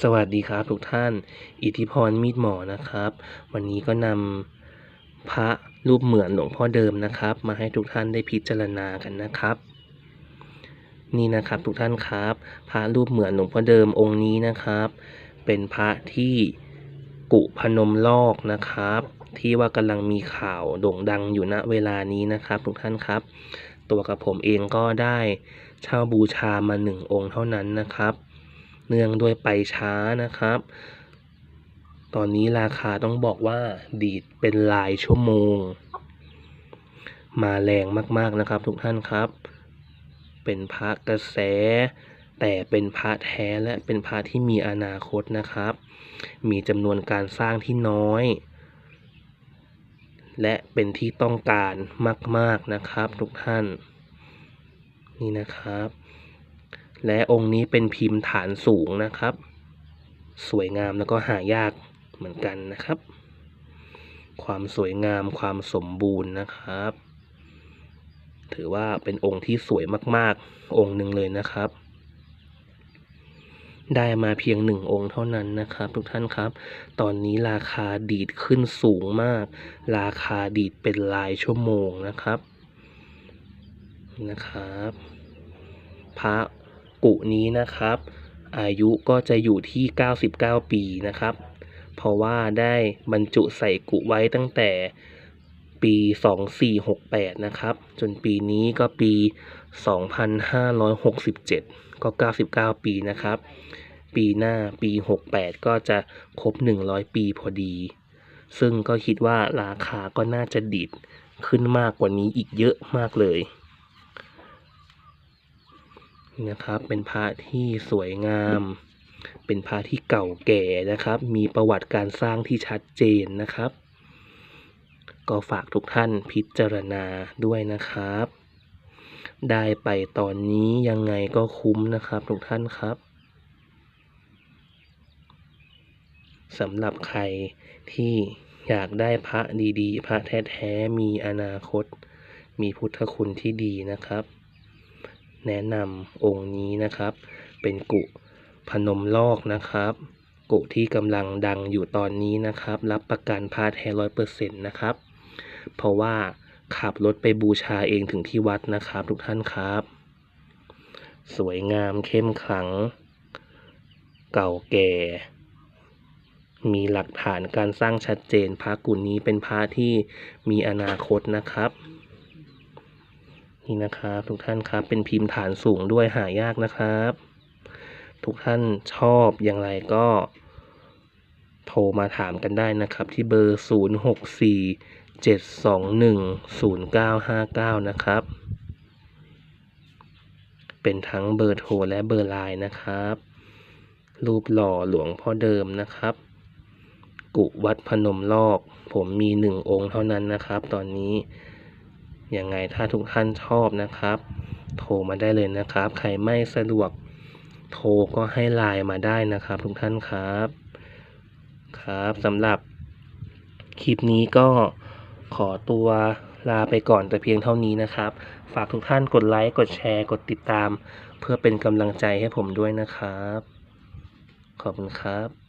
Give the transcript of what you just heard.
สวัสดีครับทุกท่าน อิทธิพรมีดหมอนะครับ วันนี้ก็นำพระรูปเหมือนหลวงพ่อเดิมนะครับ มาให้ทุกท่านได้พิจารณากันนะครับ นี่นะครับทุกท่านครับ พระรูปเหมือนหลวงพ่อเดิมองค์นี้นะครับ เป็นพระที่กุพนมลอกนะครับ ที่ว่ากำลังมีข่าวโด่งดังอยู่ณเวลานี้นะครับทุกท่านครับ ตัวกับผมเองก็ได้เช่าบูชามาหนึ่งองค์เท่านั้นนะครับ เนื่องด้วยไปช้านะครับ ตอนนี้ราคาต้องบอกว่าดีดเป็นรายชั่วโมง มาแรงมากๆนะครับทุกท่านครับ เป็นพระกระแส แต่เป็นพระแท้และเป็นพระที่มีอนาคตนะครับ มีจำนวนการสร้างที่น้อยและเป็นที่ต้องการมาก ๆ นะครับ ทุกท่าน นี่นะครับ และองค์นี้เป็นพิมพ์ฐานสูงนะครับ สวยงามแล้วก็หายากเหมือนกันนะครับ ความสวยงามความสมบูรณ์นะครับ ถือว่าเป็นองค์ที่สวยมากๆ องค์หนึ่งเลยนะครับ ได้มาเพียงหนึ่งองค์เท่านั้นนะครับ ทุกท่านครับ ตอนนี้ราคาดีดขึ้นสูงมาก ราคาดีดเป็นรายชั่วโมงนะครับนะครับพระ กุนี้นะครับ อายุก็จะอยู่ที่ 99 ปีนะครับ เพราะว่าได้บรรจุใส่กุไว้ตั้งแต่ปี 2468 นะครับ จนปีนี้ก็ปี 2567 ก็ 99 ปีนะครับ ปีหน้าปี 68 ก็จะครบ 100 ปีพอดี ซึ่งก็คิดว่าราคาก็น่าจะดีดขึ้นมากกว่านี้อีกเยอะมากเลย นะครับ เป็นพระที่สวยงาม เป็นพระที่เก่าแก่นะครับ มีประวัติการสร้างที่ชัดเจนนะครับ ก็ฝากทุกท่านพิจารณาด้วยนะครับ ได้ไปตอนนี้ยังไงก็คุ้มนะครับทุกท่านครับสำหรับใครที่อยากได้พระดีๆ พระแท้ๆ มีอนาคต มีพุทธคุณที่ดีนะครับ แนะนำองค์นี้นะครับ เป็นกุพนมลอกนะครับ กุที่กำลังดังอยู่ตอนนี้นะครับ รับประกันพระแท้ร้อยเปอร์เซ็นต์นะครับ เพราะว่าขับรถไปบูชาเองถึงที่วัดนะครับ ทุกท่านครับ สวยงามเข้มขลัง เก่าแก่ มีหลักฐานการสร้างชัดเจนพระกุลนี้เป็นพระที่มีอนาคตนะครับ นี่นะครับทุกท่านครับเป็นพิมพ์ฐานสูงด้วยหายากนะครับ ทุกท่านชอบอย่างไรก็ โทรมาถามกันได้นะครับ ที่เบอร์ 0 6 4 7 2 1 0 9 5 9 นะครับ เป็นทั้งเบอร์โทรและเบอร์ไลน์นะครับ รูปหล่อหลวงพ่อเดิมนะครับ กุวัดพนมลอก ผมมีหนึ่งองค์เท่านั้นนะครับ ตอนนี้ ยังไงถ้าทุกท่านชอบนะครับ โทรมาได้เลยนะครับ ใครไม่สะดวกโทรก็ให้ไลน์มาได้นะครับ ทุกท่านครับครับสำหรับคลิปนี้ก็ขอตัวลาไปก่อนแต่เพียงเท่านี้นะครับ ฝากทุกท่านกดไลค์ กดแชร์ กดติดตาม เพื่อเป็นกำลังใจให้ผมด้วยนะครับ ขอบคุณครับ